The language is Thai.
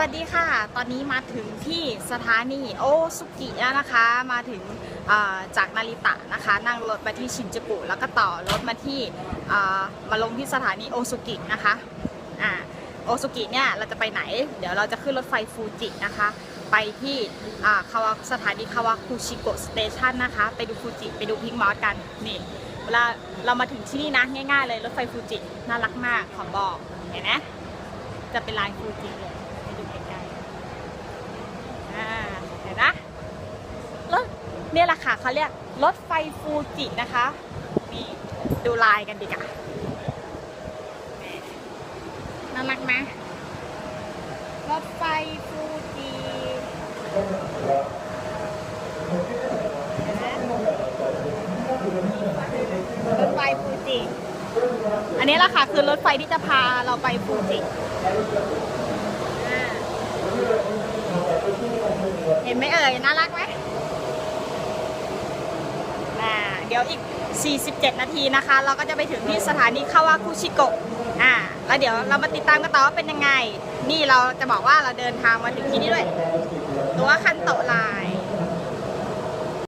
วัสดีค่ะ ตอนนี้มาถึงที่สถานีโอซุกิแล้วนะคะ มาถึงจากนาริตะนะคะ นั่งรถมาที่ชินจูกุแล้วก็ต่อรถมาที่มาลงที่สถานีโอซุกินะคะอ่าโอซุกิเนี่ยเราจะไปไหน เดี๋ยวเราจะขึ้นรถไฟฟูจินะคะ ไปที่คาวาสถานีคาวาคุชิโกะสเตชันนะคะ ไปดูฟูจิไปดูพิงค์มอสกันนี่เวลาเรามาถึงที่นี่นะง่ายๆเลยรถไฟฟูจิน่ารักมากขอบอกเห็นไหมจะเป็นลายฟูจิเลยไปดูใกล้ๆ อ่าเห็นนะรถ เนี่ยแหละค่ะเขาเรียกรถไฟฟูจินะคะนี่ดูลายกันดีกว่าน่ารักไหมรถไฟฟูจิรถไฟฟูจิ อันนี้แหละค่ะคือรถไฟที่จะพาเราไปฟูจิ เห็นไหมเอ่ยน่ารักไหมอ่าเดี๋ยวอีก 47 นาทีนะคะ เราก็จะไปถึงที่สถานีคาวาคุชิโกะอ่าแล้วเดี๋ยวเรามาติดตามกันต่อว่าเป็นยังไง นี่เราจะบอกว่าเราเดินทางมาถึงที่นี่ด้วย ตัวคันโตะลาย